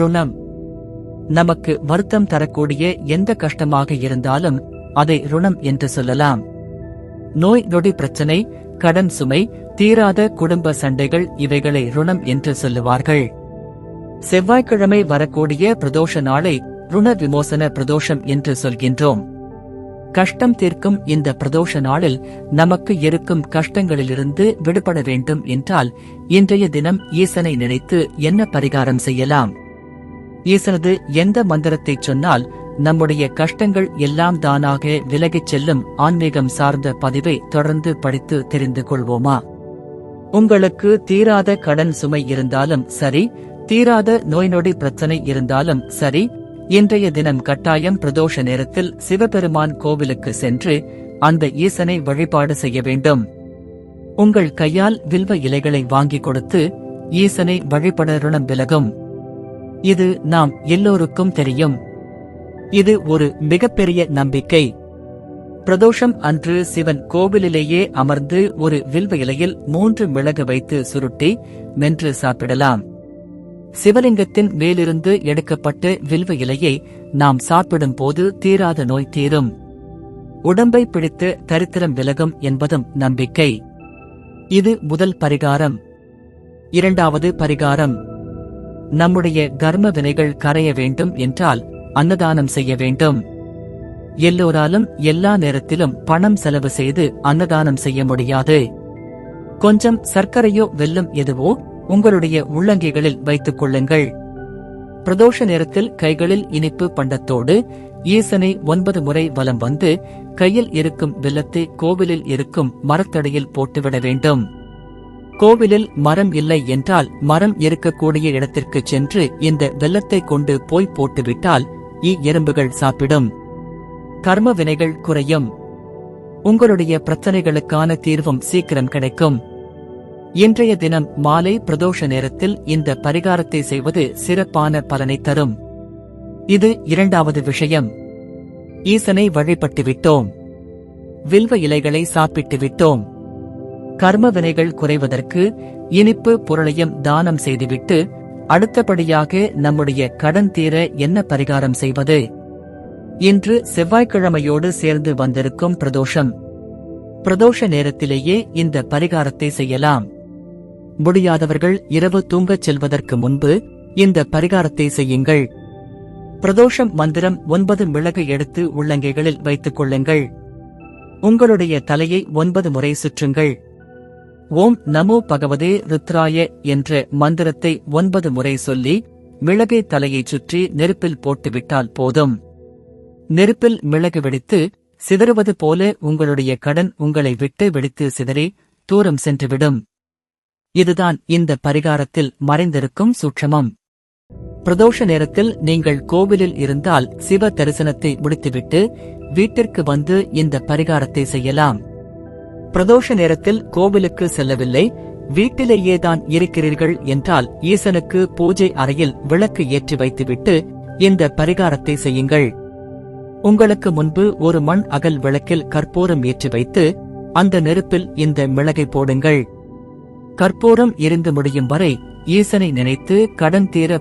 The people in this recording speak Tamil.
ருணம் நமக்கு வருத்தம் தரக்கூடிய எந்த கஷ்டமாக இருந்தாலும் அதை ருணம் என்று சொல்லலாம். நோய் நொடி பிரச்சனை கடன் சுமை தீராத குடும்ப சண்டைகள் இவைகளை ருணம் என்று சொல்லுவார்கள். செவ்வாய்க்கிழமை வரக்கூடிய பிரதோஷ நாளை ருண விமோசன பிரதோஷம் என்று சொல்கின்றோம். கஷ்டம் தீர்க்கும் இந்த பிரதோஷ நாளில் நமக்கு இருக்கும் கஷ்டங்களிலிருந்து விடுபட வேண்டும் என்றால் இன்றைய தினம் ஈசனை நினைத்து என்ன பரிகாரம் செய்யலாம்? ஈசனது எந்த மந்திரத்தை சொன்னால் நம்முடைய கஷ்டங்கள் எல்லாம் தானாக விலகிச் செல்லும் ஆன்மீகம் சார்ந்த பதிவை தொடர்ந்து படித்து தெரிந்து கொள்வோமா? உங்களுக்கு தீராத கடன் சுமை இருந்தாலும் சரி தீராத நோய் நொடி பிரச்சனை இருந்தாலும் சரி இன்றைய தினம் கட்டாயம் பிரதோஷ நேரத்தில் சிவபெருமான் கோவிலுக்கு சென்று அந்த ஈசனை வழிபாடு செய்ய வேண்டும். உங்கள் கையால் வில்வ இலைகளை வாங்கிக் கொடுத்து ஈசனை வழிபட ருணம் விலகும். இது நாம் எல்லோருக்கும் தெரியும். இது ஒரு மிகப்பெரிய நம்பிக்கை. பிரதோஷம் அன்று சிவன் கோவிலிலேயே அமர்ந்து ஒரு வில்வ இலையில் மூன்று மிளகு வைத்து சுருட்டி மென்று சாப்பிடலாம். சிவலிங்கத்தின் மேலிருந்து எடுக்கப்பட்ட வில்வ இலையை நாம் சாப்பிடும் போது தீராத நோய் தீரும். உடம்பை பிடித்து தரித்திரம் விலகும் என்பதும் நம்பிக்கை. இது முதல் பரிகாரம். இரண்டாவது பரிகாரம். நம்முடைய கர்ம வினைகள் கரைய வேண்டும் என்றால் அன்னதானம் செய்ய வேண்டும். எல்லோராலும் எல்லா நேரத்திலும் பணம் செலவு செய்து அன்னதானம் செய்ய முடியாது. கொஞ்சம் சர்க்கரையோ வெல்லம் எதுவோ உங்களுடைய உள்ளங்கைகளில் வைத்துக் கொள்ளுங்கள். பிரதோஷ நேரத்தில் கைகளில் இனிப்பு பண்டத்தோடு ஈசனை ஒன்பது முறை வலம் வந்து கையில் இருக்கும் வெல்லத்தை கோவிலில் இருக்கும் மரத்தடியில் போட்டுவிட வேண்டும். கோவிலில் மரம் இல்லை என்றால் மரம் இருக்கக்கூடிய இடத்திற்கு சென்று இந்த வெள்ளத்தை கொண்டு போய் போட்டுவிட்டால் இ எறும்புகள் சாப்பிடும். கர்ம வினைகள் குறையும். உங்களுடைய பிரச்சனைகளுக்கான தீர்வும் சீக்கிரம் கிடைக்கும். இன்றைய தினம் மாலை பிரதோஷ நேரத்தில் இந்த பரிகாரத்தை செய்வது சிறப்பான பலனை தரும். இது இரண்டாவது விஷயம். ஈசனை வழிபட்டு விட்டோம் வில்வ இலைகளை சாப்பிட்டு விட்டோம் கர்மவினைகள் குறைவதற்கு இனிப்பு பொருளையும் தானம் செய்துவிட்டு அடுத்தபடியாக நம்முடைய கடன் தீர என்ன பரிகாரம் செய்வது? இன்று செவ்வாய்க்கிழமையோடு சேர்ந்து வந்திருக்கும் பிரதோஷம். பிரதோஷ நேரத்திலேயே இந்த பரிகாரத்தை செய்யலாம். முடியாதவர்கள் இரவு தூங்கச் செல்வதற்கு முன்பு இந்த பரிகாரத்தை செய்யுங்கள். பிரதோஷம் மந்திரம் ஒன்பது மிளகு எடுத்து உள்ளங்கைகளில் வைத்துக் கொள்ளுங்கள். உங்களுடைய தலையை ஒன்பது முறை சுற்றுங்கள். ஓம் நமோ பகவதே ருத்ராய என்ற மந்திரத்தை ஒன்பது முறை சொல்லி மிளகை தலையைச் சுற்றி நெருப்பில் போட்டுவிட்டால் போதும். நெருப்பில் மிளகு வெடித்து சிதறுவது போல உங்களுடைய கடன் உங்களை விட்டு வெடித்து சிதறி தூரம் சென்றுவிடும். இதுதான் இந்த பரிகாரத்தில் மறைந்திருக்கும் சூட்சமம். பிரதோஷ நேரத்தில் நீங்கள் கோவிலில் இருந்தால் சிவ தரிசனத்தை முடித்துவிட்டு வீட்டிற்கு வந்து இந்த பரிகாரத்தை செய்யலாம். பிரதோஷ நேரத்தில் கோவிலுக்கு செல்லவில்லை. வீட்டிலேயே தான் இருக்கிறீர்கள் என்றால் ஈசனுக்கு பூஜை அறையில் விளக்கு ஏற்றி வைத்துவிட்டு இந்த பரிகாரத்தை செய்யுங்கள். உங்களுக்கு முன்பு ஒரு மண் அகல் விளக்கில் கற்பூரம் ஏற்றி வைத்து அந்த நெருப்பில் இந்த மிளகை போடுங்கள். கற்பூரம் எரிந்து முடியும் வரை ஈசனை நினைத்து கடன் தீர